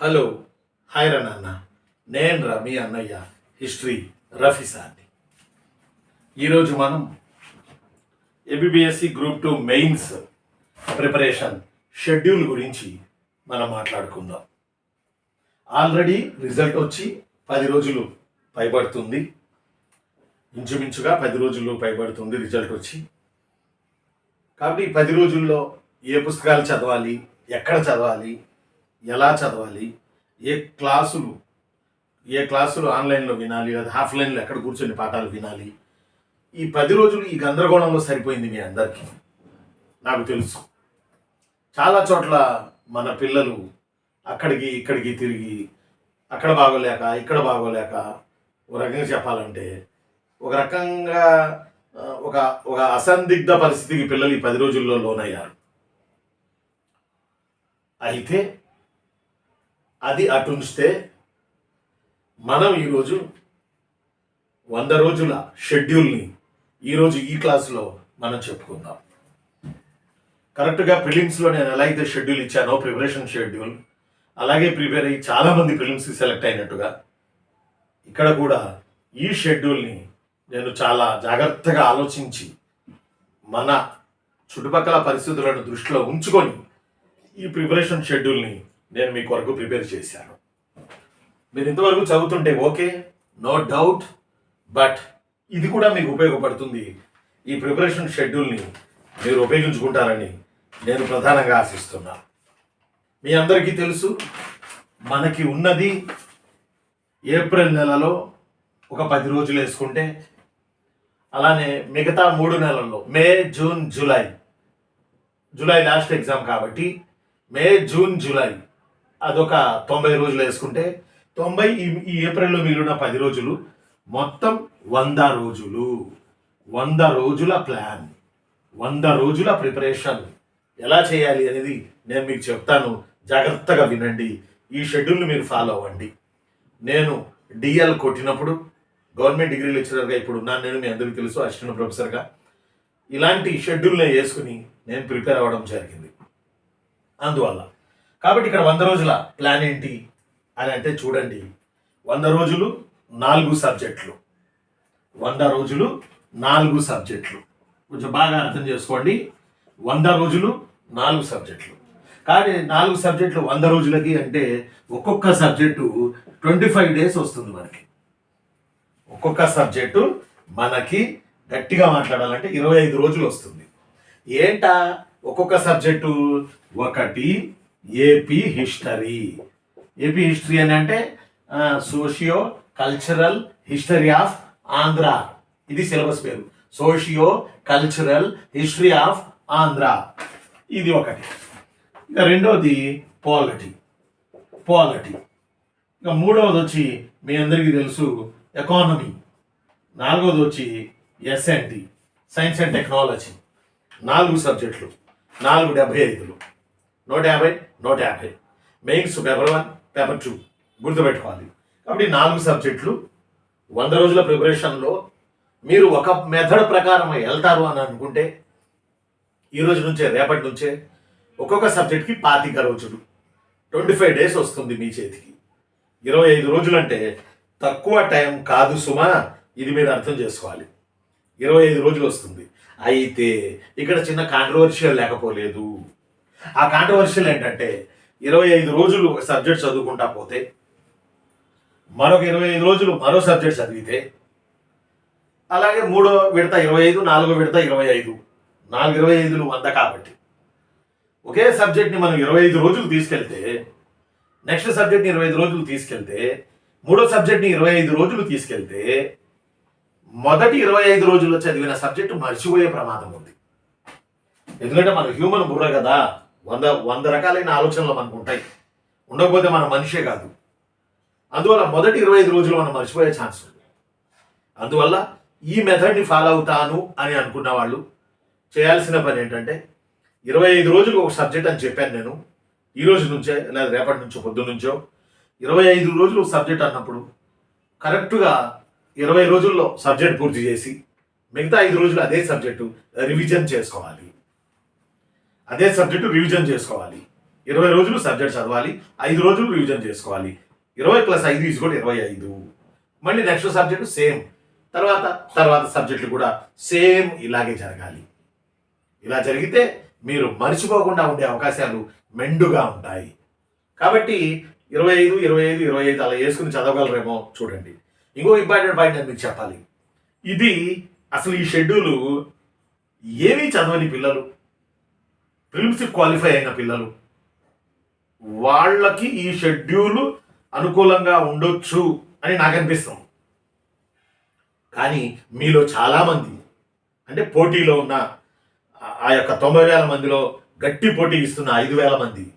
Hello hi రనన్న. నేను రా మీ అన్నయ్య హిస్టరీ రఫీ సార్ని. ఈరోజు మనం APPSC group two mains preparation schedule గురించి మనం మాట్లాడుకుందాం. ఆల్రెడీ రిజల్ట్ వచ్చి పది రోజులు పైబడుతుంది. ఇంచుమించుగా పది రోజులు పైబడుతుంది రిజల్ట్ వచ్చి. కాబట్టి పది రోజుల్లో ఏ పుస్తకాలు చదవాలి ఎక్కడ చదవాలి ఎలా చదవాలి? ఏ క్లాసులు ఏ క్లాసులు ఆన్లైన్లో వినాలి? లేదా ఆఫ్లైన్లో ఎక్కడ కూర్చొని పాఠాలు వినాలి? ఈ పది రోజులు ఈ గందరగోళంలో సరిపోయింది మీ అందరికీ. నాకు తెలుసు. చాలా చోట్ల మన పిల్లలు అక్కడికి ఇక్కడికి తిరిగి అక్కడ బాగోలేక ఇక్కడ బాగోలేక ఒక రకంగా చెప్పాలంటే ఒక రకంగా ఒక ఒక అసందిగ్ధ పరిస్థితికి పిల్లలు ఈ పది రోజుల్లో లోనయ్యారు. అయితే అది అటుంచితే మనం ఈరోజు వంద రోజుల షెడ్యూల్ని ఈరోజు ఈ క్లాసులో మనం చెప్పుకుందాం. కరెక్ట్గా ప్రిలిమ్స్లో నేను ఎలా అయితే షెడ్యూల్ ఇచ్చానో ప్రిపరేషన్ షెడ్యూల్ అలాగే ప్రిపేర్ అయ్యి చాలామంది ప్రిలిమ్స్కి సెలెక్ట్ అయినట్టుగా ఇక్కడ కూడా ఈ షెడ్యూల్ని నేను చాలా జాగ్రత్తగా ఆలోచించి మన చుట్టుపక్కల పరిస్థితులను దృష్టిలో ఉంచుకొని ఈ ప్రిపరేషన్ షెడ్యూల్ని నేను మీ కొరకు ప్రిపేర్ చేశాను. మీరు ఇంతవరకు చదువుతుంటే ఓకే నో డౌట్ బట్ ఇది కూడా మీకు ఉపయోగపడుతుంది. ఈ ప్రిపరేషన్ షెడ్యూల్ని మీరు ఉపయోగించుకుంటారని నేను ప్రధానంగా ఆశిస్తున్నాను మీ అందరికీ తెలుసు మనకి ఉన్నది ఏప్రిల్ నెలలో ఒక పది రోజులు వేసుకుంటే అలానే మిగతా మూడు నెలల్లో May June July July last exam కాబట్టి మే జూన్ జూలై అదొక తొంభై రోజులు వేసుకుంటే తొంభై ఈ ఏప్రిల్లో మిగిలిన పది రోజులు మొత్తం వంద రోజులు. వంద రోజుల ప్లాన్ వంద రోజుల ప్రిపరేషన్ ఎలా చేయాలి అనేది నేను మీకు చెప్తాను. జాగ్రత్తగా వినండి. ఈ షెడ్యూల్ని మీరు ఫాలో అవ్వండి. నేను డిఎల్ కొట్టినప్పుడు గవర్నమెంట్ డిగ్రీ లెక్చరర్గా ఇప్పుడు ఉన్నాను. నేను మీ అందరికీ తెలుసు అసిస్టెంట్ ప్రొఫెసర్గా. ఇలాంటి షెడ్యూల్ని వేసుకుని నేను ప్రిపేర్ అవ్వడం జరిగింది. అందువల్ల కాబట్టి ఇక్కడ వంద రోజుల ప్లాన్ ఏంటి అని అంటే చూడండి. వంద రోజులు నాలుగు సబ్జెక్టులు. వంద రోజులు నాలుగు సబ్జెక్టులు. కొంచెం బాగా అర్థం చేసుకోండి. వంద రోజులు నాలుగు సబ్జెక్టులు. కానీ నాలుగు సబ్జెక్టులు వంద రోజులకి అంటే ఒక్కొక్క సబ్జెక్టు ట్వంటీ ఫైవ్ డేస్ వస్తుంది మనకి. ఒక్కొక్క సబ్జెక్టు మనకి గట్టిగా మాట్లాడాలంటే ఇరవై ఐదు రోజులు వస్తుంది. ఏంటా? ఒక్కొక్క సబ్జెక్టు ఒకటి ఏపీ హిస్టరీ. ఏపీ హిస్టరీ అని అంటే socio cultural history of Andhra. ఇది సిలబస్ పేరు. Socio cultural history of Andhra. ఇది ఒకటి. ఇక రెండవది పాలిటీ. పాలిటీ. ఇక మూడవది వచ్చి మీ అందరికీ తెలుసు ఎకానమీ. నాలుగవది వచ్చి ఎస్ఎన్టీ సైన్స్ అండ్ టెక్నాలజీ. నాలుగు సబ్జెక్టులు నాలుగు డెబ్బై ఐదులు. నూట యాభై నూట యాభై. Mains paper one paper two గుర్తుపెట్టుకోవాలి. కాబట్టి నాలుగు సబ్జెక్టులు. వంద రోజుల ప్రిపరేషన్లో మీరు ఒక మెథడ్ ప్రకారం వెళ్తారు అని అనుకుంటే ఈ రోజు నుంచే రేపటి నుంచే ఒక్కొక్క సబ్జెక్ట్కి పాతిక రోజులు. ట్వంటీ ఫైవ్ డేస్ వస్తుంది మీ చేతికి. ఇరవై ఐదు రోజులు అంటే తక్కువ టైం కాదు సుమా. ఇది మీరు అర్థం చేసుకోవాలి. ఇరవై ఐదు రోజులు వస్తుంది. అయితే ఇక్కడ చిన్న కాంట్రవర్షియల్ లేకపోలేదు. ఆ కాంట్రవర్షియల్ ఏంటంటే ఇరవై ఐదు రోజులు ఒక సబ్జెక్ట్ చదువుకుంటా పోతే మరొక ఇరవై ఐదు రోజులు మరో సబ్జెక్ట్ చదివితే అలాగే మూడో విడత ఇరవై ఐదు నాలుగో విడత ఇరవై ఐదు నాలుగు ఇరవై ఐదులు వంద కాబట్టి. ఒకే సబ్జెక్ట్ని మనం ఇరవై ఐదు రోజులు తీసుకెళ్తే నెక్స్ట్ సబ్జెక్ట్ని ఇరవై ఐదు రోజులు తీసుకెళ్తే మూడో సబ్జెక్ట్ని ఇరవై ఐదు రోజులు తీసుకెళ్తే మొదటి ఇరవై ఐదు రోజుల్లో చదివిన సబ్జెక్టు మర్చిపోయే ప్రమాదం ఉంది. ఎందుకంటే మనం హ్యూమన్ బుర్ర కదా. వంద వంద రకాలైన ఆలోచనలు మనకు ఉంటాయి. ఉండకపోతే మన మనిషే కాదు. అందువల్ల మొదటి ఇరవై ఐదు రోజులు మనం మర్చిపోయే ఛాన్స్ ఉంది. అందువల్ల ఈ మెథడ్ని ఫాలో అవుతాను అని అనుకున్న వాళ్ళు చేయాల్సిన పని ఏంటంటే ఇరవై ఐదు రోజులు ఒక సబ్జెక్ట్ అని చెప్పాను నేను. ఈ రోజు నుంచే లేదా రేపటి నుంచో పొద్దు నుంచో ఇరవై ఐదు రోజులు సబ్జెక్ట్ అన్నప్పుడు కరెక్ట్గా ఇరవై రోజుల్లో సబ్జెక్ట్ పూర్తి చేసి మిగతా ఐదు రోజులు అదే సబ్జెక్టు రివిజన్ చేసుకోవాలి. అదే సబ్జెక్టు రివిజన్ చేసుకోవాలి. ఇరవై రోజులు సబ్జెక్ట్ చదవాలి ఐదు రోజులు రివిజన్ చేసుకోవాలి. ఇరవై ప్లస్ ఐదు ఈజ్ కూడా ఇరవై ఐదు. మళ్ళీ నెక్స్ట్ సబ్జెక్టు సేమ్ తర్వాత తర్వాత సబ్జెక్టులు కూడా సేమ్ ఇలాగే జరగాలి. ఇలా జరిగితే మీరు మర్చిపోకుండా ఉండే అవకాశాలు మెండుగా ఉంటాయి. కాబట్టి ఇరవై ఐదు ఇరవై ఐదు ఇరవై ఐదు అలా వేసుకుని చదవగలరేమో చూడండి. ఇంకో ఇంపార్టెంట్ పాయింట్ నేను మీకు చెప్పాలి. ఇది అసలు ఈ షెడ్యూలు ఏమీ చదవని పిల్లలు ఫిలిమ్స్కి క్వాలిఫై అయిన పిల్లలు. వాళ్ళకి ఈ షెడ్యూల్ అనుకూలంగా ఉండొచ్చు అని నాకు అనిపిస్తుంది కానీ మీలో చాలామంది అంటే పోటీలో ఉన్న ఆ- ఆ యొక్క తొంభై వేల మందిలో గట్టి పోటీ ఇస్తున్న ఐదు వేల మంది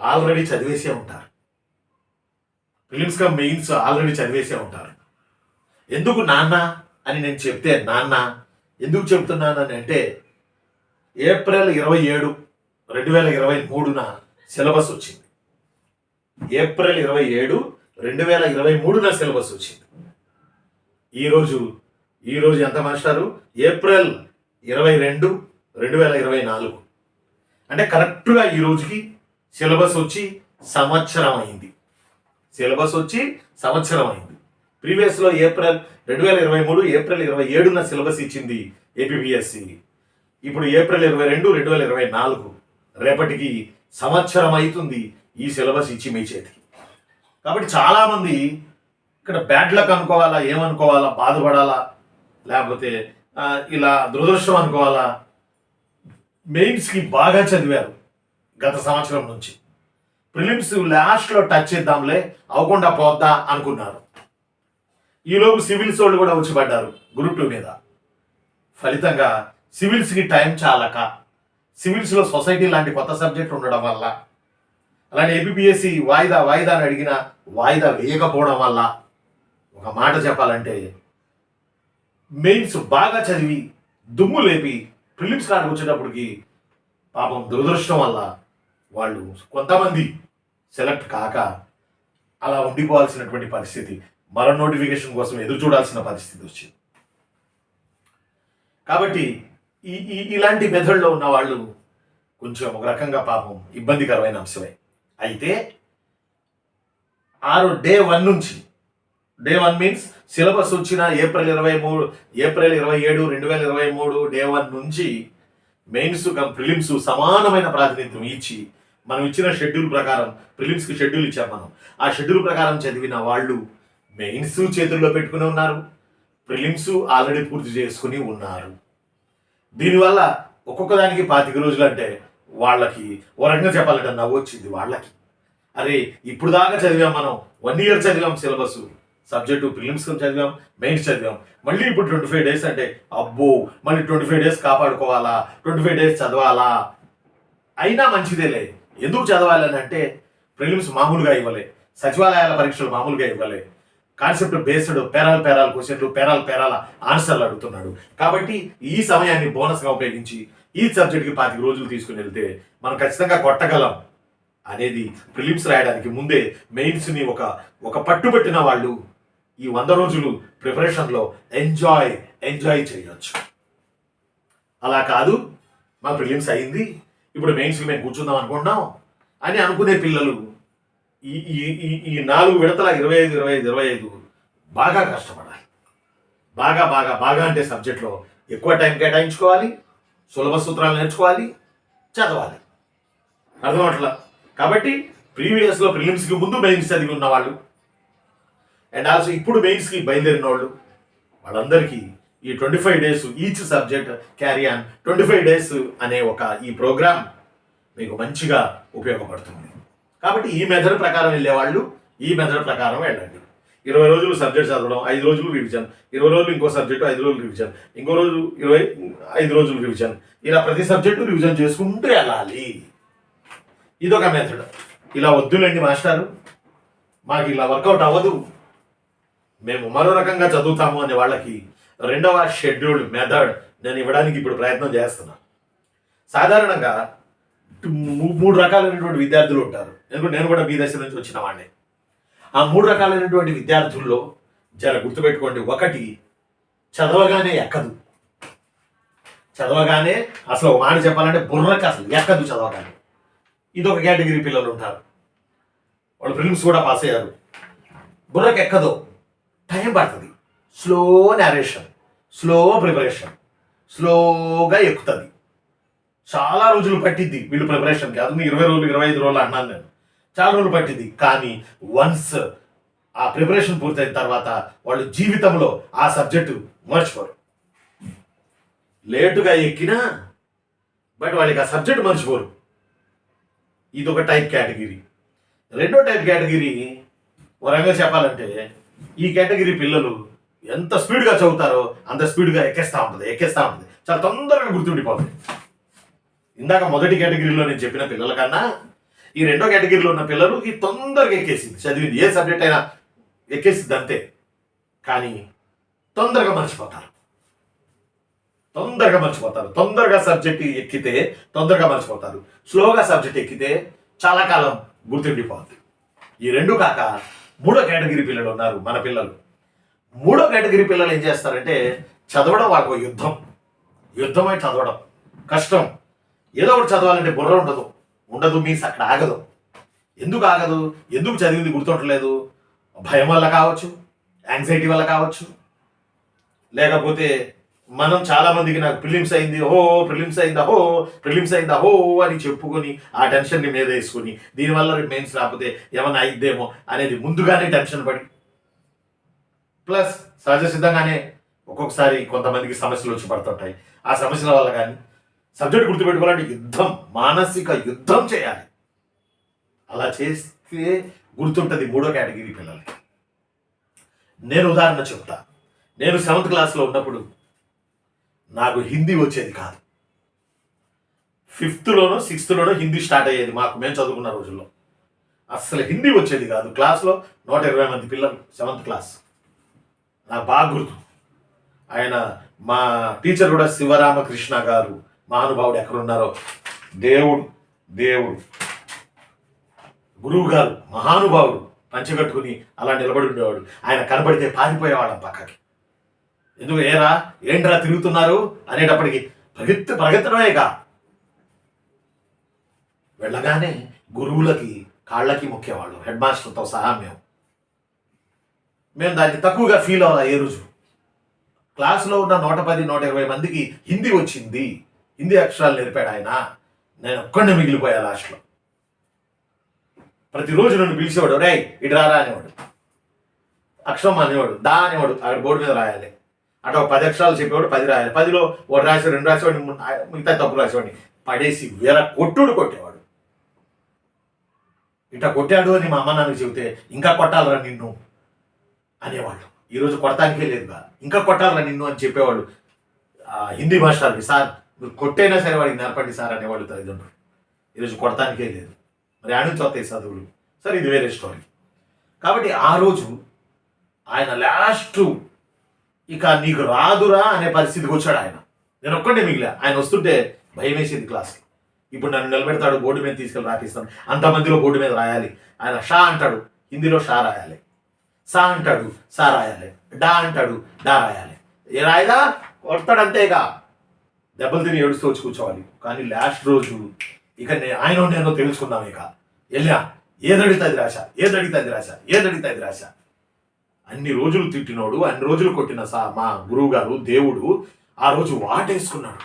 ఆల్రెడీ చదివేసే ఉంటారు. ఫిలిమ్స్ కమ్ మెయిన్స్ ఆల్రెడీ చదివేసే ఉంటారు. ఎందుకు నాన్న అని నేను చెప్తే నాన్న ఎందుకు చెప్తున్నానని అంటే ఏప్రిల్ ఇరవై ఏడు రెండు వేల ఇరవై మూడున సిలబస్ వచ్చింది. ఏప్రిల్ ఇరవై ఏడు రెండు వేల ఇరవై మూడున సిలబస్ వచ్చింది. ఈరోజు ఈరోజు ఎంత మాస్టారు? ఏప్రిల్ ఇరవై రెండు రెండు వేల ఇరవై నాలుగు. అంటే కరెక్ట్గా ఈ రోజుకి సిలబస్ వచ్చి సంవత్సరం అయింది సిలబస్ వచ్చి సంవత్సరం అయింది ప్రీవియస్లో ఏప్రిల్ రెండు వేల ఇరవై మూడు ఏప్రిల్ ఇరవై ఏడున సిలబస్ ఇచ్చింది ఏపీఎస్సి ఇప్పుడు ఏప్రిల్ ఇరవై రెండు రెండు వేల ఇరవై నాలుగు. రేపటికి సంవత్సరం అవుతుంది ఈ సిలబస్ ఇచ్చి మీ చేతికి. కాబట్టి చాలామంది ఇక్కడ బ్యాడ్ లక్ అనుకోవాలా ఏమనుకోవాలా బాధపడాలా లేకపోతే ఇలా దురదృష్టం అనుకోవాలా. మెయిన్స్కి బాగా చదివారు గత సంవత్సరం నుంచి. ప్రిలిమ్స్ లాస్ట్లో టచ్ చేద్దాంలే అవ్వకుండా పోద్దా అనుకున్నారు. ఈలోపు సివిల్స్ వాళ్ళు కూడా వచ్చి పడ్డారు గ్రూప్ టూ మీద. ఫలితంగా సివిల్స్కి టైం చాలక సివిల్స్లో సొసైటీ లాంటి కొత్త సబ్జెక్ట్ ఉండడం వల్ల అలానే ఏపీఎస్సి వాయిదా వాయిదా అని అడిగిన వాయిదా వేయకపోవడం వల్ల ఒక మాట చెప్పాలంటే మెయిన్స్ బాగా చదివి దుమ్ము లేపి ప్రిలిమ్స్ కాడికి వచ్చేటప్పటికి పాపం దురదృష్టం వల్ల వాళ్ళు కొంతమంది సెలెక్ట్ కాక అలా ఉండిపోవాల్సినటువంటి పరిస్థితి మరో నోటిఫికేషన్ కోసం ఎదురు చూడాల్సిన పరిస్థితి వచ్చింది. కాబట్టి ఈ ఈ ఇలాంటి మెథడ్లో ఉన్న వాళ్ళు కొంచెం ఒక రకంగా పాపం ఇబ్బందికరమైన అంశమే. అయితే ఆరు డే వన్ నుంచి డే వన్ మీన్స్ సిలబస్ వచ్చిన ఏప్రిల్ ఇరవై మూడు ఏప్రిల్ ఇరవై ఏడు రెండు వేల ఇరవై మూడు డే వన్ నుంచి మెయిన్స్ కమ్ ప్రిలిమ్స్ సమానమైన ప్రాతినిధ్యం ఇచ్చి మనం ఇచ్చిన షెడ్యూల్ ప్రకారం ప్రిలిమ్స్కి షెడ్యూల్ ఇచ్చాం మనం. ఆ షెడ్యూల్ ప్రకారం చదివిన వాళ్ళు మెయిన్స్ చేతుల్లో పెట్టుకుని ఉన్నారు ప్రిలిమ్స్ ఆల్రెడీ పూర్తి చేసుకుని ఉన్నారు. దీనివల్ల ఒక్కొక్క దానికి పాతిక రోజులు అంటే వాళ్ళకి ఓ రకంగా చెప్పాలంటే నవ్వు వచ్చింది వాళ్ళకి. అరే ఇప్పుడు దాకా చదివాం మనం వన్ ఇయర్ చదివాం సిలబస్ సబ్జెక్టు ప్రిలిమ్స్ చదివాం మెయిన్స్ చదివాం. మళ్ళీ ఇప్పుడు ట్వంటీ ఫైవ్ డేస్ అంటే అబ్బో మళ్ళీ ట్వంటీ ఫైవ్ డేస్ కాపాడుకోవాలా ట్వంటీ ఫైవ్ డేస్ చదవాలా? అయినా మంచిదేలే. ఎందుకు చదవాలని అంటే ప్రిలిమ్స్ మామూలుగా ఇవ్వలే. సచివాలయాల పరీక్షలు మామూలుగా ఇవ్వలే. కాన్సెప్ట్ బేస్డ్ పేరాల్ పేరాల్ క్వశ్చన్లు పేరాల్ పేరాల ఆన్సర్లు అడుగుతున్నాడు. కాబట్టి ఈ సమయాన్ని బోనస్గా ఉపయోగించి ఈ సబ్జెక్ట్కి పాతిక రోజులు తీసుకుని వెళ్తే మనం ఖచ్చితంగా కొట్టగలం అనేది ప్రిలిమ్స్ రాయడానికి ముందే మెయిన్స్ని ఒక ఒక పట్టుబట్టిన వాళ్ళు ఈ వంద రోజులు ప్రిపరేషన్లో ఎంజాయ్ ఎంజాయ్ చేయొచ్చు. అలా కాదు మా ప్రిలిమ్స్ అయింది. ఇప్పుడు మెయిన్స్కి మేము కూర్చుందాం అనుకుంటున్నాం అని అనుకునే పిల్లలు ఈ ఈ ఈ ఈ నాలుగు విడతల ఇరవై ఐదు ఇరవై ఐదు ఇరవై ఐదు బాగా కష్టపడాలి. బాగా బాగా బాగా అంటే సబ్జెక్ట్లో ఎక్కువ టైం కేటాయించుకోవాలి సులభ సూత్రాలు నేర్చుకోవాలి చదవాలి. అర్థమట్లా కాబట్టి ప్రీవియస్లో ప్రిలిమ్స్కి ముందు మెయిన్స్ చదివి ఉన్న వాళ్ళు అండ్ ఆల్సో ఇప్పుడు మెయిన్స్కి బయలుదేరిన వాళ్ళు వాళ్ళందరికీ ఈ twenty five days each subject carry on twenty five days అనే ఒక ఈ ప్రోగ్రామ్ మీకు మంచిగా ఉపయోగపడుతుంది. కాబట్టి ఈ మెథడ్ ప్రకారం వెళ్ళేవాళ్ళు ఈ మెథడ్ ప్రకారం వెళ్ళండి. ఇరవై రోజులు సబ్జెక్ట్ చదవడం ఐదు రోజులు రివిజన్ ఇరవై రోజులు ఇంకో సబ్జెక్టు ఐదు రోజులు రివిజన్ ఇంకో రోజు ఇరవై ఐదు రోజులు రివిజన్ ఇలా ప్రతి సబ్జెక్టు రివిజన్ చేసుకుంటూ వెళ్ళాలి. ఇదొక మెథడ్. ఇలా వద్దులేండి మాస్టారు. మాకు ఇలా వర్కౌట్ అవ్వదు. మేము మరో రకంగా చదువుతాము అనే వాళ్ళకి రెండవ షెడ్యూల్డ్ మెథడ్ నేను ఇవ్వడానికి ఇప్పుడు ప్రయత్నం చేస్తున్నా. సాధారణంగా మూ- మూడు రకాలైనటువంటి విద్యార్థులు ఉంటారు. ఎందుకంటే నేను కూడా మీ దశ నుంచి వచ్చిన వాడిని. ఆ మూడు రకాలైనటువంటి విద్యార్థుల్లో జర గుర్తుపెట్టుకోండి ఒకటి చదవగానే ఎక్కదు. చదవగానే అసలు ఒక మాట చెప్పాలంటే బుర్రకు అసలు ఎక్కదు చదవగానే. ఇది ఒక కేటగిరీ పిల్లలు ఉంటారు. వాళ్ళు ఫిల్మ్స్ కూడా పాస్ అయ్యారు. బుర్రకి ఎక్కదు టైం పడుతుంది. స్లో నేరేషన్ స్లో ప్రిపరేషన్ స్లోగా ఎక్కుతుంది. చాలా రోజులు పట్టిద్ది వీళ్ళు ప్రిపరేషన్ కాదు ఇరవై రోజులు ఇరవై ఐదు రోజులు అన్నాను నేను. చాలా రోజులు పట్టింది. కానీ వన్స్ ఆ ప్రిపరేషన్ పూర్తయిన తర్వాత వాళ్ళు జీవితంలో ఆ సబ్జెక్టు మర్చిపోరు. లేటుగా ఎక్కినా బట్ వాళ్ళకి ఆ సబ్జెక్ట్ మర్చిపోరు. ఇది ఒక టైప్ కేటగిరీ రెండో టైప్ కేటగిరీ వరంగా చెప్పాలంటే ఈ కేటగిరీ పిల్లలు ఎంత స్పీడ్గా చదువుతారో అంత స్పీడ్గా ఎక్కేస్తూ ఉంటుంది ఎక్కేస్తూ ఉంటుంది. చాలా తొందరగా గుర్తుండిపోతుంది ఇందాక మొదటి కేటగిరీలో నేను చెప్పిన పిల్లల కన్నా ఈ రెండో కేటగిరీలో ఉన్న పిల్లలు ఈ తొందరగా ఎక్కేసింది. చదివింది. ఏ సబ్జెక్ట్ అయినా ఎక్కేసింది అంతే. కానీ తొందరగా మర్చిపోతారు. తొందరగా మర్చిపోతారు. తొందరగా సబ్జెక్ట్ ఎక్కితే తొందరగా మర్చిపోతారు. స్లోగా సబ్జెక్ట్ ఎక్కితే చాలా కాలం గుర్తుండిపోతుంది ఈ రెండు కాక మూడో కేటగిరీ పిల్లలు ఉన్నారు మన పిల్లలు. మూడో కేటగిరీ పిల్లలు ఏం చేస్తారంటే చదవడం వాళ్ళకు యుద్ధం. యుద్ధమై చదవడం. కష్టం. ఏదో ఒకటి చదవాలంటే బుర్ర ఉండదు. ఉండదు మీన్స్ అక్కడ ఆగదు. ఎందుకు ఆగదు? ఎందుకు చదివింది గుర్తుండలేదు భయం వల్ల కావచ్చు యాంగ్జైటీ వల్ల కావచ్చు. లేకపోతే మనం చాలా మందికి నాకు ప్రిలిమ్స్ అయింది ఓ ప్రిలిమ్స్ అయిందా హో ప్రిలిమ్స్ అయిందా హో అని చెప్పుకొని ఆ టెన్షన్ని మీద వేసుకొని దీనివల్ల మెయిన్స్ రాకపోతే ఏమైనా అయిద్దేమో అనేది ముందుగానే టెన్షన్ పడి. ప్లస్ సహజ సిద్ధంగానే ఒక్కొక్కసారి కొంతమందికి సమస్యలు వచ్చి పడుతుంటాయి. ఆ సమస్యల వల్ల కానీ సబ్జెక్ట్ గుర్తుపెట్టుకోవాలంటే యుద్ధం మానసిక యుద్ధం చేయాలి. అలా చేస్తే గుర్తుంటుంది మూడో కేటగిరీ పిల్లలకి. నేను ఉదాహరణ చెప్తా. నేను సెవెంత్ క్లాస్లో ఉన్నప్పుడు నాకు హిందీ వచ్చేది కాదు. ఫిఫ్త్లోనో సిక్స్త్లోనో హిందీ స్టార్ట్ అయ్యేది మాకు మేము చదువుకున్న రోజుల్లో. అస్సలు హిందీ వచ్చేది కాదు. క్లాస్లో నూట ఇరవై మంది పిల్లలు సెవెంత్ క్లాస్. నాకు బాగా గుర్తు. ఆయన మా టీచర్ కూడా శివరామకృష్ణ గారు. మహానుభావుడు ఎక్కడున్నారో? దేవుడు దేవుడు. గురువు గారు మహానుభావుడు పంచగట్టుకుని అలా నిలబడి ఉండేవాడు. ఆయన కనబడితే పారిపోయేవాళ్ళం పక్కకి. ఎందుకు ఏరా? ఏంట్రా తిరుగుతున్నారు? అనేటప్పటికి ప్రగతి ప్రగతడమేగా వెళ్ళగానే గురువులకి కాళ్ళకి ముఖ్యవాళ్ళు హెడ్ మాస్టర్తో సహా మేము. మేము దాన్ని తక్కువగా ఫీల్ అవ్వాలి ఏ రోజు? క్లాసులో ఉన్న నూట పది నూట ఇరవై మందికి హిందీ వచ్చింది. హిందీ అక్షరాలు నేర్పాడు ఆయన. నేను ఒక్కడే మిగిలిపోయా లాస్ట్లో ప్రతిరోజు నన్ను పిలిచేవాడు రే ఇటు రారా అనేవాడు. అక్షరం అనేవాడు దా అనేవాడు అక్కడ బోర్డు మీద రాయాలి. అటు ఒక పది అక్షరాలు చెప్పేవాడు పది రాయాలి. పదిలో ఒకటి రాసేవాడు రెండు రాసేవాడు మిగతా తప్పు రాసేవాడిని. పడేసి వేర కొట్టుడు కొట్టేవాడు. ఇట్లా కొట్టాడు అని మా అమ్మ నాన్నకి చెబితే ఇంకా కొట్టాలరా నిన్ను అనేవాళ్ళు. ఈరోజు కొడటానికే లేదుగా ఇంకా కొట్టాలరా నిన్ను అని చెప్పేవాళ్ళు హిందీ మాస్టర్కి సార్ మీరు కొట్టైనా సరే వాడికి నేర్పండి సార్ అనేవాళ్ళు తల్లిదండ్రులు. ఈరోజు కొడటానికే లేదు. మరి ఆడ వస్తాయి చదువులు. సరే ఇది వేరే స్టోరీ కాబట్టి ఆ రోజు ఆయన లాస్ట్ ఇక నీకు రాదురా అనే పరిస్థితికి వచ్చాడు ఆయన. నేను ఒక్కడే మిగిలా. ఆయన వస్తుంటే భయం వేసేది క్లాస్కి ఇప్పుడు నన్ను నిలబెడతాడు బోర్డు మీద తీసుకెళ్ళి రాపిస్తాను. అంతమందిలో బోర్డు మీద రాయాలి. ఆయన షా అంటాడు హిందీలో షా రాయాలి. సా అంటాడు సా రాయాలి. డా అంటాడు డా రాయాలి. ఏ రాయదా? కొడతాడు అంతేగా దెబ్బలు తిని ఏడుస్తూ వచ్చి కూర్చోవాలి. కానీ లాస్ట్ రోజు ఇక నేను ఆయన నేను తెలుసుకున్నాం ఇక. వెళ్ళా ఏదడితే అది రాశ? ఏదడితే అది రాశ? ఏదడితే అది రాశ? అన్ని రోజులు తిట్టినోడు అన్ని రోజులు కొట్టిన సా మా గురువు గారు దేవుడు ఆ రోజు వాటేసుకున్నాడు.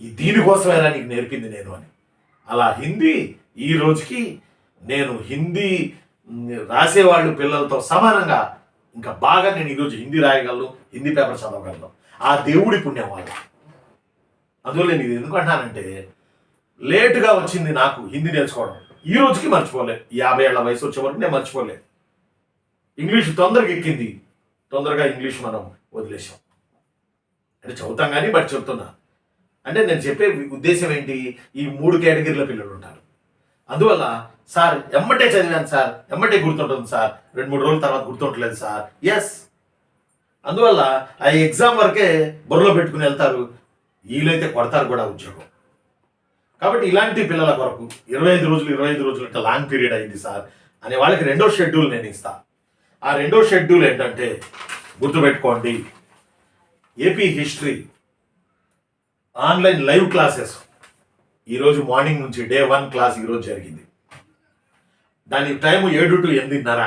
ఈ దీనికోసమైనా నీకు నేర్పింది నేను అని. అలా హిందీ ఈ రోజుకి నేను హిందీ రాసేవాళ్ళు పిల్లలతో సమానంగా ఇంకా బాగా నేను ఈరోజు హిందీ రాయగలను హిందీ పేపర్ చదవగలను. ఆ దేవుడి పుణ్యం వాళ్ళు అందువల్ల నేను ఇది ఎందుకు అంటానంటే లేటుగా వచ్చింది నాకు హిందీ నేర్చుకోవడం. ఈ రోజుకి మర్చిపోలే. యాభై ఏళ్ళ వయసు వచ్చే వరకు నేను మర్చిపోలే. ఇంగ్లీష్ తొందరగా ఎక్కింది. తొందరగా ఇంగ్లీష్ మనం వదిలేసాం అంటే చదువుతాం కానీ బట్ చెప్తున్నా. అంటే నేను చెప్పే ఉద్దేశం ఏంటి? ఈ మూడు కేటగిరీల పిల్లలు ఉంటారు. అందువల్ల సార్ ఎమ్మటే చదివాను సార్. ఎమ్మటే గుర్తుంటుంది సార్. రెండు మూడు రోజుల తర్వాత గుర్తుంటలేదు సార్. ఎస్ అందువల్ల ఆ ఎగ్జామ్ వరకే బుర్రలో పెట్టుకుని వెళ్తారు. వీలైతే కొడతారు కూడా ఉద్యోగం. కాబట్టి ఇలాంటి పిల్లల కొరకు ఇరవై ఐదు రోజులు ఇరవై ఐదు రోజులు అంటే లాంగ్ పీరియడ్ అయింది సార్ అనే వాళ్ళకి రెండో షెడ్యూల్ నేను ఇస్తా. ఆ రెండో షెడ్యూల్ ఏంటంటే గుర్తుపెట్టుకోండి AP history online live classes. ఈరోజు మార్నింగ్ నుంచి డే వన్ క్లాస్ ఈరోజు జరిగింది. దాని టైం ఏడు టు ఎనిమిదిన్నర.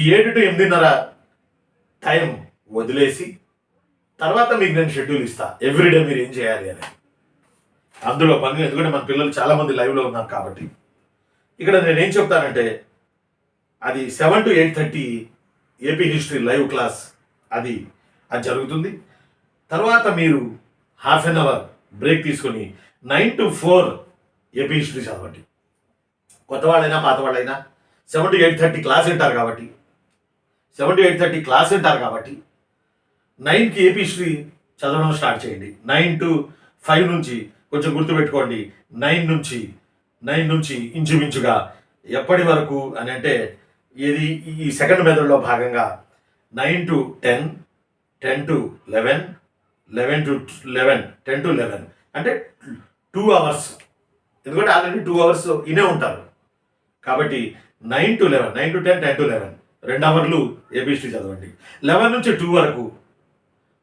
ఈ ఏడు టు ఎనిమిదిన్నర టైం వదిలేసి తర్వాత మీకు నేను షెడ్యూల్ ఇస్తా. ఎవ్రీడే మీరు ఏం చేయాలి అని. అందులో పని ఎందుకంటే మన పిల్లలు చాలామంది లైవ్లో ఉన్నారు కాబట్టి. ఇక్కడ నేను ఏం చెప్తానంటే అది seven to eight thirty AP history live class అది అది జరుగుతుంది. తర్వాత మీరు హాఫ్ అన్ అవర్ బ్రేక్ తీసుకొని nine to four AP history చదవండి. కొత్త వాళ్ళైనా పాత వాళ్ళైనా seven to eight thirty class వింటారు కాబట్టి. Seven to eight thirty class వింటారు కాబట్టి నైన్కి ఏపీ హిస్టరీ చదవడం స్టార్ట్ చేయండి. నైన్ టు ఫైవ్ నుంచి కొంచెం గుర్తుపెట్టుకోండి. నైన్ నుంచి నైన్ నుంచి ఇంచుమించుగా ఎప్పటి వరకు అని అంటే ఇది ఈ సెకండ్ మెథడ్లో భాగంగా nine to ten ten to eleven eleven to eleven ten to eleven. అంటే టూ అవర్స్. ఎందుకంటే ఆల్రెడీ టూ అవర్స్ ఇనే ఉంటారు. కాబట్టి nine to eleven nine to ten ten to eleven. రెండు అవర్లు ఏబిస్టీ చదవండి. లెవెన్ నుంచి టూ వరకు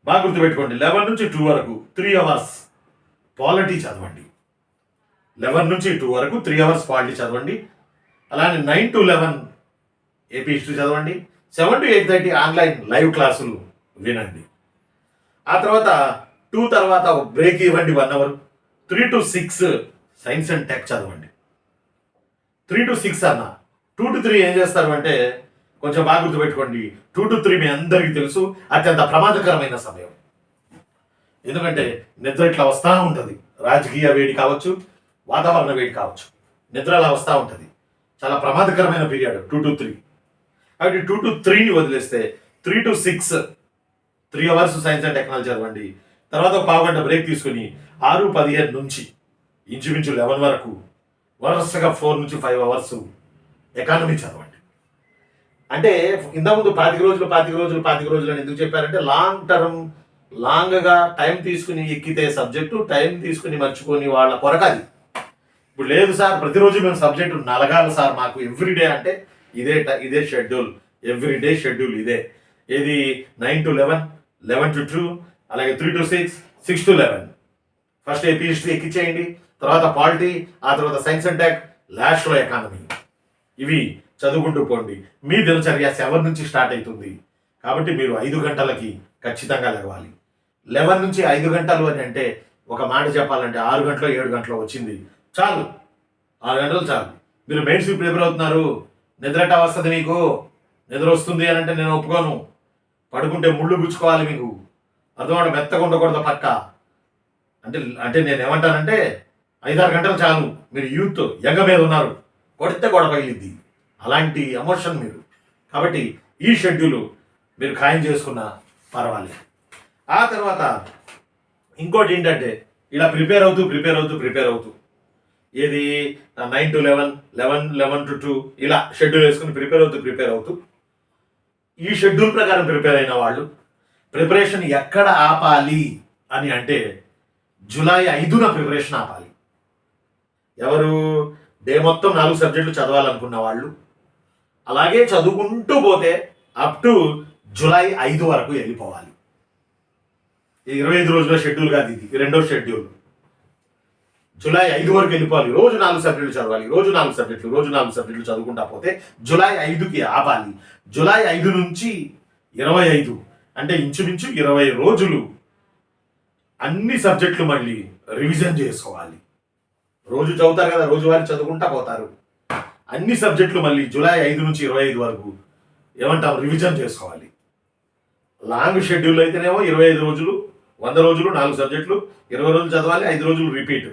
బాగా గుర్తుపెట్టుకోండి. లెవెన్ నుంచి టూ వరకు త్రీ అవర్స్ పాలిటీ చదవండి. లెవెన్ నుంచి టూ వరకు త్రీ అవర్స్ పాలిటీ చదవండి. అలానే nine to eleven AP history చదవండి. Seven to eight thirty online live క్లాసులు వినండి. ఆ తర్వాత టూ తర్వాత బ్రేక్ ఇవ్వండి one hour three to six science and tech చదవండి. త్రీ టు సిక్స్ అన్న. టూ టు త్రీ ఏం చేస్తారు అంటే కొంచెం బాగా గుర్తుపెట్టుకోండి. టూ టు త్రీ మీ అందరికీ తెలుసు. అత్యంత ప్రమాదకరమైన సమయం. ఎందుకంటే నిద్ర ఇట్లా వస్తూ ఉంటుంది. రాజకీయ వేడి కావచ్చు వాతావరణ వేడి కావచ్చు. నిద్ర అలా వస్తూ ఉంటుంది. చాలా ప్రమాదకరమైన పీరియడ్ టూ టు త్రీ కాబట్టి టూ టు త్రీని వదిలేస్తే three to six three hours science and technology చదవండి. తర్వాత ఒక పావు గంట బ్రేక్ తీసుకుని ఆరు పదిహేను నుంచి ఇంచుమించు లెవెన్ వరకు వరుసగా ఫోర్ నుంచి ఫైవ్ అవర్స్ ఎకానమీ చదవండి. అంటే ఇంతకుముందు పాతిక రోజులు పాతిక రోజులు పాతిక రోజులు అని ఎందుకు చెప్పారంటే లాంగ్ టర్మ్ లాంగ్గా టైం తీసుకుని ఎక్కితే సబ్జెక్టు టైం తీసుకుని మర్చిపోని వాళ్ళ కొరక అది. ఇప్పుడు లేదు సార్ ప్రతిరోజు మేము సబ్జెక్టు నలగాలి సార్ మాకు ఎవ్రీడే అంటే ఇదే ఇదే షెడ్యూల్ ఎవ్రీడే షెడ్యూల్ ఇదే. ఏది nine to eleven eleven to two అలాగే three to six six to eleven first AP history ఎక్కిచ్చేయండి తర్వాత పాలిటీ ఆ తర్వాత సైన్స్ అండ్ టెక్ లాస్ట్లో ఎకానమీ ఇవి చదువుకుంటూ పోండి. మీ దినచర్య సెవెన్ నుంచి స్టార్ట్ అవుతుంది. కాబట్టి మీరు ఐదు గంటలకి ఖచ్చితంగా లేవాలి. లెవెన్ నుంచి ఐదు గంటలు అని అంటే ఒక మాట చెప్పాలంటే ఆరు గంటలు ఏడు గంటలు వచ్చింది. చాలు. ఆరు గంటలు చాలు. మీరు మెయిన్స్ ప్రిపేర్ అవుతున్నారు. నిద్రట వస్తుంది మీకు. నిద్ర వస్తుంది అని అంటే నేను ఒప్పుకోను. పడుకుంటే ముళ్ళు గుచ్చుకోవాలి మీకు. అర్థమంటే మెత్తగా ఉండకూడదు పక్క. అంటే అంటే నేను ఏమంటానంటే ఐదారు గంటలు చాలు. మీరు యూత్ యంగ మీద ఉన్నారు. కొడితే గొడవ పగిలిద్ది. అలాంటి ఎమోషన్ మీరు. కాబట్టి ఈ షెడ్యూల్ మీరు ఖాయం చేసుకున్న పర్వాలేదు. ఆ తర్వాత ఇంకోటి ఏంటంటే ఇలా ప్రిపేర్ అవుతూ ప్రిపేర్ అవుతూ ప్రిపేర్ అవుతూ ఏది? Nine to eleven eleven eleven to two ఇలా షెడ్యూల్ వేసుకుని ప్రిపేర్ అవుతూ ప్రిపేర్ అవుతూ ఈ షెడ్యూల్ ప్రకారం ప్రిపేర్ అయిన వాళ్ళు ప్రిపరేషన్ ఎక్కడ ఆపాలి అని అంటే జూలై ఐదున ప్రిపరేషన్ ఆపాలి. ఎవరు? డే మొత్తం నాలుగు సబ్జెక్టులు చదవాలనుకున్న వాళ్ళు అలాగే చదువుకుంటూ పోతే అప్ టు జులై ఐదు వరకు వెళ్ళిపోవాలి. ఇరవై ఐదు రోజుల షెడ్యూల్ కాదు ఇది రెండో షెడ్యూల్ జూలై ఐదు వరకు వెళ్ళిపోవాలి. రోజు నాలుగు సబ్జెక్టులు చదవాలి. రోజు నాలుగు సబ్జెక్టులు రోజు నాలుగు సబ్జెక్టులు చదువుకుంటా పోతే జూలై ఐదుకి ఆపాలి. జూలై ఐదు నుంచి ఇరవై ఐదు అంటే ఇంచుమించు ఇరవై రోజులు అన్ని సబ్జెక్టులు మళ్ళీ రివిజన్ చేసుకోవాలి. రోజు చదువుతారు కదా రోజువారీ చదువుకుంటా పోతారు. అన్ని సబ్జెక్టులు మళ్ళీ జూలై ఐదు నుంచి ఇరవై ఐదు వరకు ఏమంటాం రివిజన్ చేసుకోవాలి. లాంగ్ షెడ్యూల్ అయితేనేమో ఇరవై ఐదు రోజులు వంద రోజులు నాలుగు సబ్జెక్టులు ఇరవై రోజులు చదవాలి ఐదు రోజులు రిపీట్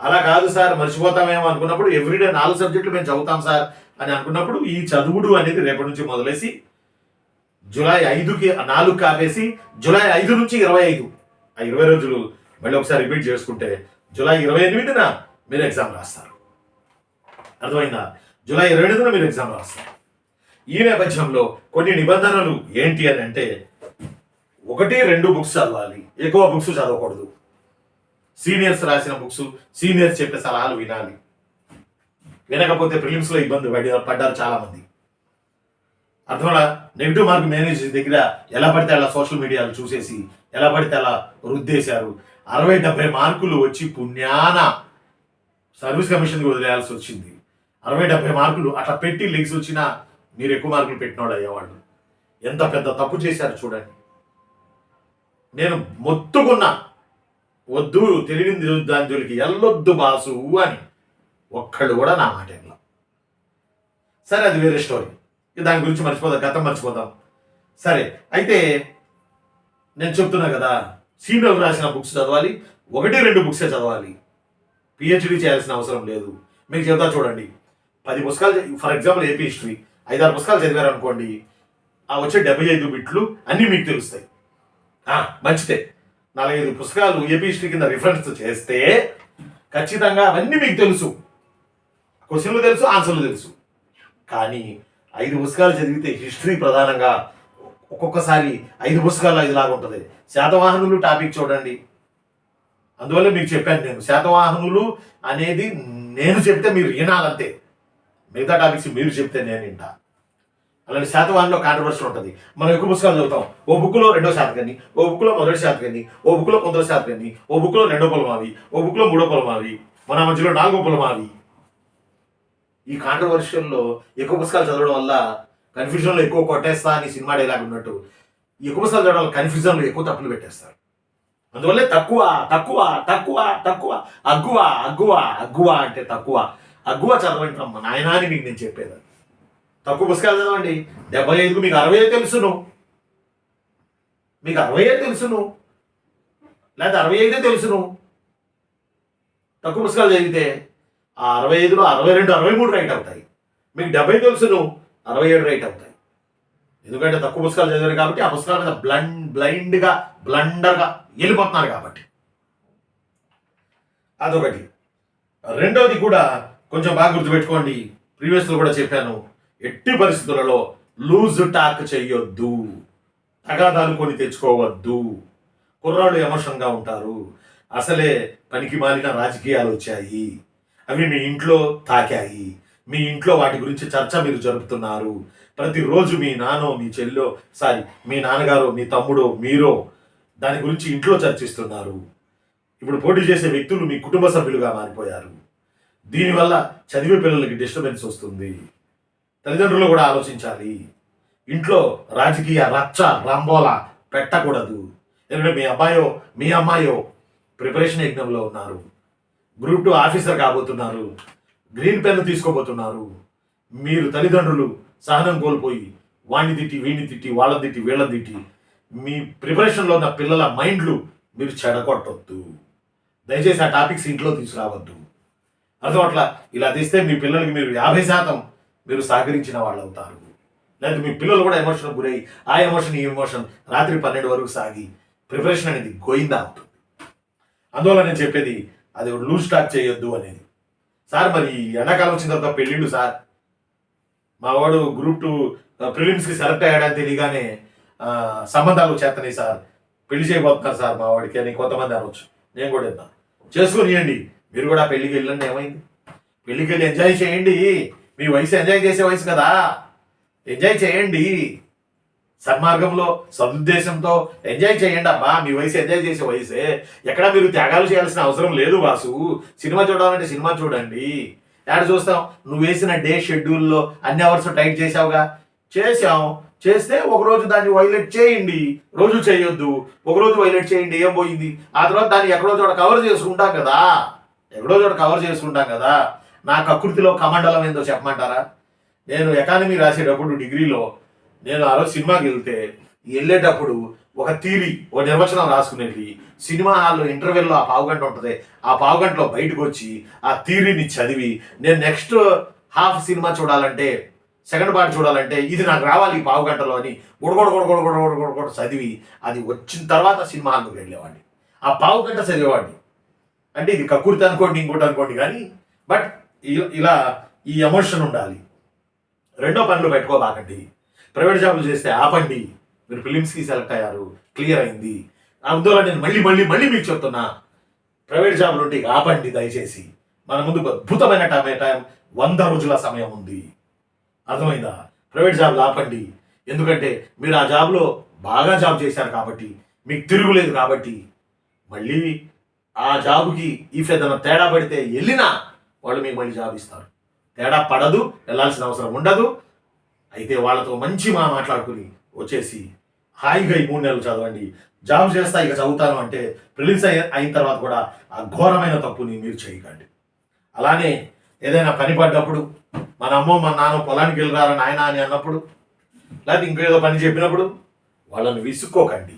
అలా కాదు సార్ మర్చిపోతామేమో అనుకున్నప్పుడు ఎవ్రీడే నాలుగు సబ్జెక్టులు మేము చదువుతాం సార్ అని అనుకున్నప్పుడు ఈ చదువుడు అనేది రేపటి నుంచి మొదలేసి జూలై ఐదుకి నాలుగు కాపేసి జూలై ఐదు నుంచి ఇరవై ఐదు ఆ ఇరవై రోజులు మళ్ళీ ఒకసారి రిపీట్ చేసుకుంటే జూలై ఇరవై ఎనిమిదిన మీరు ఎగ్జామ్ రాస్తారు. అర్థమైందా? జూలై ఇరవై మీరు ఎగ్జామ్ రాస్తారు. ఈ నేపథ్యంలో కొన్ని నిబంధనలు ఏంటి అని అంటే ఒకటి రెండు బుక్స్ చదవాలి. ఎక్కువ బుక్స్ చదవకూడదు. సీనియర్స్ రాసిన బుక్స్ సీనియర్స్ చెప్పే సలహాలు వినాలి. వినకపోతే ప్రిలిమ్స్లో ఇబ్బంది పడి పడ్డారు చాలామంది. అర్థమా నెగిటివ్ మార్క్ మేనేజ్ దగ్గర ఎలా పడితే అలా సోషల్ మీడియాలు చూసేసి ఎలా పడితే అలా రుద్దేశారు. అరవై డెబ్బై మార్కులు వచ్చి పుణ్యాన సర్వీస్ కమిషన్కి వదిలేయాల్సి వచ్చింది. అరవై డెబ్బై మార్కులు అట్లా పెట్టి లెగ్స్ వచ్చినా మీరు ఎక్కువ మార్కులు పెట్టినోడు అయ్యేవాళ్ళు. ఎంత పెద్ద తప్పు చేశారు చూడండి. నేను మొత్తుకున్నా వద్దు తెలియని దాని జోలికి ఎల్లొద్దు బాసు అని ఒక్కళ్ళు కూడా నా మాట సరే అది వేరే స్టోరీ. దాని గురించి మర్చిపోదాం గతం మర్చిపోదాం. సరే అయితే నేను చెప్తున్నా కదా సీనియర్ రాసిన బుక్స్ చదవాలి ఒకటి రెండు బుక్సే చదవాలి. పిహెచ్డి చేయాల్సిన అవసరం లేదు. మీకు చెప్తా చూడండి. పది పుస్తకాలు ఫర్ ఎగ్జాంపుల్ ఏపీ హిస్టరీ ఐదారు పుస్తకాలు చదివారు అనుకోండి ఆ వచ్చే డెబ్బై ఐదు బిట్లు అన్నీ మీకు తెలుస్తాయి. ఆ, మంచిదే. నాలుగైదు పుస్తకాలు ఏపీ హిస్టరీ కింద రిఫరెన్స్ చేస్తే ఖచ్చితంగా అవన్నీ మీకు తెలుసు. క్వశ్చన్లు తెలుసు ఆన్సర్లు తెలుసు. కానీ ఐదు పుస్తకాలు చదివితే హిస్టరీ ప్రధానంగా ఒక్కొక్కసారి ఐదు పుస్తకాలు ఐదులాగా ఉంటుంది. శాతవాహనులు టాపిక్ చూడండి. అందువల్ల మీకు చెప్పాను నేను శాతవాహనులు అనేది నేను చెప్తే మీరు వినాలంతే. మిగతా టాపిక్స్ మీరు చెప్తే నేను వింటా. అలాంటి శాతవాహనంలో కాంట్రవర్సీ ఉంటుంది. మనం ఎక్కువ పుస్తకాలు చదువుతాం. ఓ బుక్లో రెండో శాతకని ఓ బుక్లో మొదటి శాతకని ఓ బుక్లో కొందరు శాతకని ఓ బుక్లో రెండో పొలమావి ఓ బుక్లో మూడో పొలమావి మన మధ్యలో నాలుగో పొలమావి. ఈ కాంట్రవర్షియల్లో ఎక్కువ పుస్తకాలు చదవడం వల్ల కన్ఫ్యూజన్లో ఎక్కువ కొట్టేస్తా అని సినిమా డైలాగ్ ఉన్నట్టు ఎక్కువ పుస్తకాలు చదవడం వల్ల కన్ఫ్యూజన్లో ఎక్కువ తప్పులు పెట్టేస్తారు. అందువల్లే తక్కువ తక్కువ తక్కువ తక్కువ అగ్గువ అగ్గువ అగ్గువ అంటే తక్కువ. అగ్గువ చదవండి రమ్మ. నాయన అని మీకు నేను చెప్పేది. తక్కువ పుస్తకాలు చదవండి. డెబ్బై ఐదుకు మీకు అరవై తెలుసును. మీకు అరవై తెలుసును. లేదా అరవై ఐదే తెలుసును. తక్కువ పుస్తకాలు చదివితే ఆ అరవై ఐదులో అరవై రెండు అరవై మూడు రైట్ అవుతాయి. మీకు డెబ్బై తెలుసును అరవై ఏడు రైట్ అవుతాయి. ఎందుకంటే తక్కువ పుస్తకాలు చదివారు కాబట్టి ఆ పుస్తకాల మీద బ్లండ్ బ్లైండ్గా బ్లండర్గా వెళ్ళిపోతున్నారు కాబట్టి. అదొకటి. రెండవది కూడా కొంచెం బాగా గుర్తుపెట్టుకోండి. ప్రీవియస్లో కూడా చెప్పాను. ఎట్టి పరిస్థితులలో లూజ్ టాక్ చెయ్యొద్దు. తగాదాలు కొని తెచ్చుకోవద్దు. కుర్రాళ్ళు ఎమోషన్గా ఉంటారు. అసలే పనికి మాలిన రాజకీయాలు వచ్చాయి. అవి మీ ఇంట్లో తాకాయి. మీ ఇంట్లో వాటి గురించి చర్చ మీరు జరుపుతున్నారు. ప్రతిరోజు మీ నాన్నో మీ చెల్లో సారీ మీ నాన్నగారు మీ తమ్ముడో మీరో దాని గురించి ఇంట్లో చర్చిస్తున్నారు. ఇప్పుడు పోటీ చేసే వ్యక్తులు మీ కుటుంబ సభ్యులుగా మారిపోయారు. దీనివల్ల చదివే పిల్లలకి డిస్టర్బెన్స్ వస్తుంది. తల్లిదండ్రులు కూడా ఆలోచించాలి. ఇంట్లో రాజకీయ రచ్చ రంబోల పెట్టకూడదు. ఎందుకంటే మీ అబ్బాయో మీ అమ్మాయో ప్రిపరేషన్ యజ్ఞంలో ఉన్నారు. గ్రూప్ టూ ఆఫీసర్ కాబోతున్నారు. గ్రీన్ పెన్ తీసుకోబోతున్నారు. మీరు తల్లిదండ్రులు సహనం కోల్పోయి వాణ్ణి తిట్టి వీణ్ణి తిట్టి వాళ్ళని తిట్టి వీళ్ళని తిట్టి మీ ప్రిపరేషన్లో ఉన్న పిల్లల మైండ్లు మీరు చెడగొట్టొద్దు. దయచేసి ఆ టాపిక్స్ ఇంట్లో తీసుకురావద్దు. అర్థం అట్లా ఇలా తీస్తే మీ పిల్లలకి మీరు యాభై శాతం మీరు సహకరించిన వాళ్ళు అవుతారు లేకపోతే మీ పిల్లలు కూడా ఎమోషన్ గురై ఆ ఎమోషన్ ఈ ఎమోషన్ రాత్రి పన్నెండు వరకు సాగి ప్రిపరేషన్ అనేది గోయిందా అవుతుంది. అందువల్ల నేను చెప్పేది అది లూజ్ స్టాక్ చేయొద్దు అనేది. సార్ మరి ఎండాకాలం వచ్చిన తర్వాత పెళ్ళిళ్ళు సార్. మా వాడు గ్రూప్ టూ ప్రిలిమ్స్కి సెలెక్ట్ అయ్యాడని తెలియగానే సంబంధాలు చేతనాయి సార్. పెళ్ళి చేయబోతున్నారు సార్ మా వాడికి అని కొంతమంది అనవచ్చు నేను కూడా చేసుకునియండి మీరు కూడా పెళ్ళికి వెళ్ళండి ఏమైంది? పెళ్ళికి వెళ్ళి ఎంజాయ్ చేయండి. మీ వయసు ఎంజాయ్ చేసే వయసు కదా. ఎంజాయ్ చేయండి. సన్మార్గంలో సదుద్దేశంతో ఎంజాయ్ చేయండి అబ్బా మీ వయసు ఎంజాయ్ చేసే వయసే. ఎక్కడ మీరు త్యాగాలు చేయాల్సిన అవసరం లేదు బాసు. సినిమా చూడాలంటే సినిమా చూడండి. ఎక్కడ చూస్తాం? నువ్వు వేసిన డే షెడ్యూల్లో అన్ని అవర్స్ టైట్ చేసావుగా చేసాం చేస్తే ఒకరోజు దాన్ని వైలెట్ చేయండి. రోజు చేయొద్దు. ఒక రోజు వైలెట్ చేయండి. ఏం పోయింది? ఆ తర్వాత దాన్ని ఎక్కడో చోట కవర్ చేసుకుంటాం కదా. ఎక్కడో చోట కవర్ చేసుకుంటాం కదా. నా కకృతిలో కమండలం ఏందో చెప్పమంటారా? నేను ఎకానమీ రాసేటప్పుడు డిగ్రీలో నేను ఆ రోజు సినిమాకి వెళ్తే వెళ్ళేటప్పుడు ఒక థీరీ ఒక నిర్వచనం రాసుకునేది. సినిమా హాల్లో ఇంటర్వెల్లో ఆ పావుగంట ఉంటుంది. ఆ పావుగంటలో బయటకు వచ్చి ఆ థీరీని చదివి నేను నెక్స్ట్ హాఫ్ సినిమా చూడాలంటే సెకండ్ పార్ట్ చూడాలంటే ఇది నాకు రావాలి ఈ పావు గంటలో అని గుడగొడ గుడగొడ చదివి అది వచ్చిన తర్వాత సినిమా హాల్లోకి వెళ్ళేవాడిని. ఆ పావు గంట చదివేవాడిని. అంటే ఇది కక్కుర్తి అనుకోండి ఇంకోటి అనుకోండి కానీ బట్ ఇ- ఇలా ఈ ఎమోషన్ ఉండాలి. రెండో పనులు పెట్టుకోబాకండి. ప్రైవేట్ జాబులు చేస్తే ఆపండి. మీరు ఫిలిమ్స్కి సెలెక్ట్ అయ్యారు క్లియర్ అయింది. అందువల్ల నేను మళ్ళీ మళ్ళీ మళ్ళీ మీకు చెప్తున్నా. ప్రైవేట్ జాబులు ఉంటే ఆపండి దయచేసి. మన ముందు అద్భుతమైన టైం టైం వంద రోజుల సమయం ఉంది. అర్థమైందా? ప్రైవేట్ జాబ్లు ఆపండి. ఎందుకంటే మీరు ఆ జాబ్లో బాగా జాబ్ చేశారు కాబట్టి మీకు తిరుగులేదు కాబట్టి మళ్ళీ ఆ జాబుకి ఇఫ్ ఏదైనా తేడా పడితే వెళ్ళినా వాళ్ళు మీకు మళ్ళీ జాబ్ ఇస్తారు. తేడా పడదు వెళ్ళాల్సిన అవసరం ఉండదు. అయితే వాళ్ళతో మంచి మా మాట్లాడుకుని వచ్చేసి హాయిగా ఈ మూడు నెలలు చదవండి. జాబ్ చేస్తా ఇక చదువుతాను అంటే ప్రిలిమ్స్ అయిన తర్వాత కూడా ఆ ఘోరమైన తప్పుని మీరు చేయకండి. అలానే ఏదైనా పని పడ్డప్పుడు మన అమ్మో మా నాన్న పొలానికి వెళ్ళారా నాయన అని అన్నప్పుడు లేకపోతే ఇంకేదో పని చెప్పినప్పుడు వాళ్ళని విసుక్కోకండి.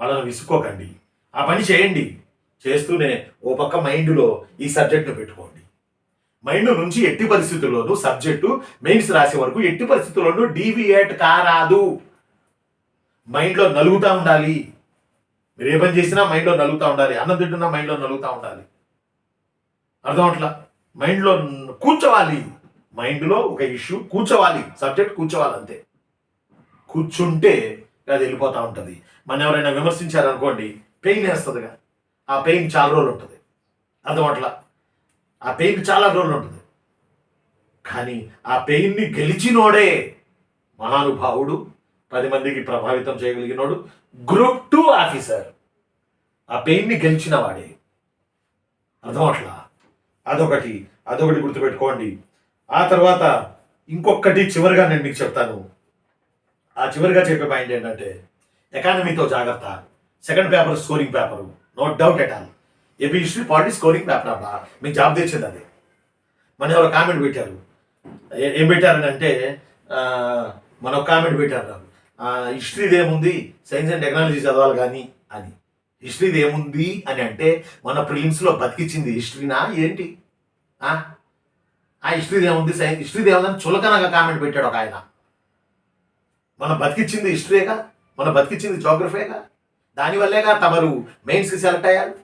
వాళ్ళని విసుక్కోకండి. ఆ పని చేయండి. చేస్తూనే ఓ పక్క మైండ్లో ఈ సబ్జెక్ట్ను పెట్టుకోండి. మైండ్ నుంచి ఎట్టి పరిస్థితుల్లోనూ సబ్జెక్టు మెయిన్స్ రాసే వరకు ఎట్టి పరిస్థితుల్లోనూ డీవియేట్ కారాదు. మైండ్లో నలుగుతూ ఉండాలి. మీరు ఏ పని చేసినా మైండ్లో నలుగుతూ ఉండాలి. అన్నం తింటున్నా మైండ్లో నలుగుతూ ఉండాలి. అర్థం అట్లా మైండ్లో కూర్చోవాలి. మైండ్లో ఒక ఇష్యూ కూర్చోవాలి. సబ్జెక్ట్ కూర్చోవాలి అంతే కూర్చుంటే అది వెళ్ళిపోతూ ఉంటుంది. మన ఎవరైనా విమర్శించారనుకోండి పెయిన్ వేస్తుందిగా. ఆ పెయిన్ చాలా రోజులు ఉంటుంది. అర్థమట్ల అట్లా ఆ పెయిన్ చాలా రోజులు ఉంటుంది. కానీ ఆ పెయిన్ని గెలిచినోడే మహానుభావుడు పది మందికి ప్రభావితం చేయగలిగినోడు గ్రూప్ టూ ఆఫీసర్. ఆ పెయిన్ని గెలిచిన వాడే. అర్థం అట్లా అదొకటి అదొకటి గుర్తుపెట్టుకోండి. ఆ తర్వాత ఇంకొకటి చివరిగా నేను మీకు చెప్తాను. ఆ చివరిగా చెప్పే పాయింట్ ఏంటంటే ఎకానమీతో జాగ్రత్త. Second paper scoring paper. No doubt at all AP history polity scoring paper మీకు జాబ్ తెచ్చింది అది. మన ఎవరో కామెంట్ పెట్టారు. ఏం పెట్టారని అంటే మన ఒక కామెంట్ పెట్టారు నాకు హిస్టరీది ఏముంది? సైన్స్ అండ్ టెక్నాలజీ చదవాలి కానీ అని. హిస్టరీది ఏముంది అని అంటే మన ప్రిలిమ్స్లో బతికిచ్చింది హిస్టరీనా ఏంటి? ఆ? ఆ హిస్టరీది ఏముంది? సైన్స్ హిస్టరీది ఏముందని చులకనగా కామెంట్ పెట్టాడు ఒక ఆయన. మన బతికిచ్చింది హిస్టరీగా మన బతికిచ్చింది జోగ్రఫీగా దానివల్లేగా తమరు మెయిన్స్కి సెలెక్ట్ అయ్యారు?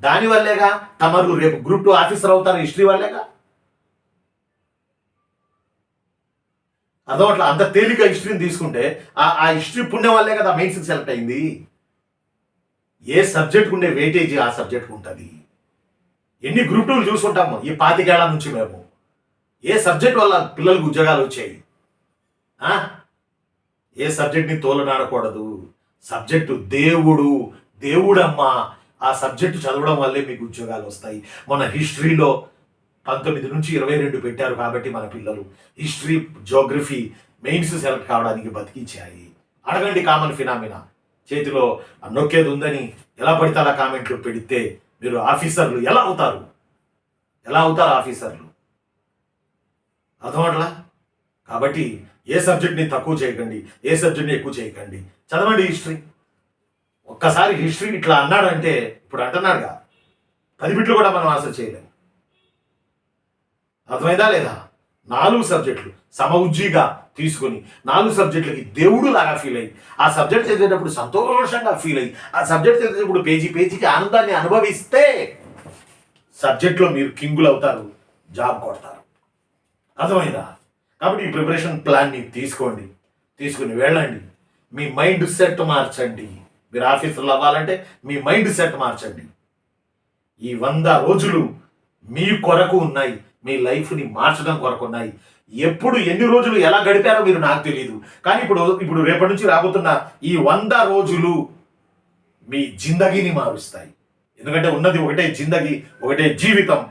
దానివల్లేగా తమరు రేపు గ్రూప్ టూ ఆఫీసర్ అవుతారు హిస్టరీ వల్లేగా? అర్థం అట్లా అంత తేలిక హిస్టరీని తీసుకుంటే ఆ ఆ హిస్టరీ పుణ్యం వల్లే కదా మెయిన్స్కి సెలెక్ట్ అయింది. ఏ సబ్జెక్ట్ ఉండే వెయిటేజ్ ఆ సబ్జెక్ట్ ఉంటుంది. ఎన్ని గ్రూప్ టూలు చూసుకుంటాము ఈ పాతికేళ్ళ నుంచి మేము. ఏ సబ్జెక్ట్ వల్ల పిల్లలకు ఉద్యోగాలు వచ్చాయి? ఏ సబ్జెక్ట్ని తోలనాడకూడదు. సబ్జెక్టు దేవుడు దేవుడమ్మ. ఆ సబ్జెక్టు చదవడం వల్లే మీకు ఉద్యోగాలు వస్తాయి. మన హిస్టరీలో పంతొమ్మిది నుంచి ఇరవై రెండు పెట్టారు కాబట్టి మన పిల్లలు. హిస్టరీ జోగ్రఫీ మెయిన్స్ సెలెక్ట్ కావడానికి బతికించాయి. అడగండి కామన్ ఫినామినా. చేతిలో నొక్కేది ఉందని ఎలా పడితే అలా కామెంట్లు పెడితే మీరు ఆఫీసర్లు ఎలా అవుతారు? ఎలా అవుతారు ఆఫీసర్లు? అర్థమట్లా కాబట్టి ఏ సబ్జెక్ట్ని తక్కువ చేయకండి ఏ సబ్జెక్ట్ని ఎక్కువ చేయకండి. చదవండి హిస్టరీ. ఒక్కసారి హిస్టరీ ఇట్లా అన్నాడంటే ఇప్పుడు అంటున్నాడుగా పది బిట్లు కూడా మనం ఆన్సర్ చేయలేము అర్థమైందా లేదా? నాలుగు సబ్జెక్టులు సమఉజ్జీగా తీసుకొని నాలుగు సబ్జెక్టులకి దేవుడు లాగా ఫీల్ అయ్యి ఆ సబ్జెక్ట్ చదివేటప్పుడు సంతోషంగా ఫీల్ అయ్యి ఆ సబ్జెక్ట్ చదివేటప్పుడు పేజీ పేజీకి ఆనందాన్ని అనుభవిస్తే సబ్జెక్ట్లో మీరు కింగులు అవుతారు జాబ్ కొడతారు. అర్థమైందా? కాబట్టి ఈ ప్రిపరేషన్ ప్లాన్ని తీసుకోండి. తీసుకుని వెళ్ళండి. మీ మైండ్ సెట్ మార్చండి. మీరు ఆఫీసర్లు అవ్వాలంటే మీ మైండ్ సెట్ మార్చండి. ఈ వంద రోజులు మీ కొరకు ఉన్నాయి. మీ లైఫ్ని మార్చడం కొరకు ఉన్నాయి. ఎప్పుడు ఎన్ని రోజులు ఎలా గడిపారో మీరు నాకు తెలియదు కానీ ఇప్పుడు ఇప్పుడు రేపటి నుంచి రాబోతున్న ఈ వంద రోజులు మీ జిందగీని మారుస్తాయి. ఎందుకంటే ఉన్నది ఒకటే జిందగీ ఒకటే జీవితం.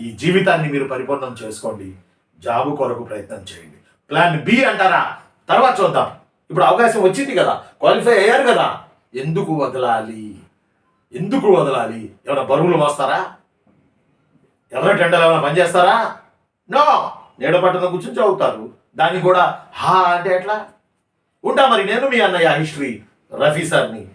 ఈ జీవితాన్ని మీరు పరిపూర్ణం చేసుకోండి. జాబు కొరకు ప్రయత్నం చేయండి. ప్లాన్ బి అంటారా? తర్వాత చూద్దాం. ఇప్పుడు అవకాశం వచ్చింది కదా. క్వాలిఫై అయ్యారు కదా. ఎందుకు వదలాలి? ఎందుకు వదలాలి? ఏమైనా బరువులు మోస్తారా? ఎర్ర టెండలు ఏమైనా పనిచేస్తారా నో నీడ పట్టున కూర్చొని చదువుతారు. దానికి కూడా హా అంటే ఎట్లా? ఉంటా మరి నేను మీ అన్నయ్య హిస్టరీ రఫీ సార్ని.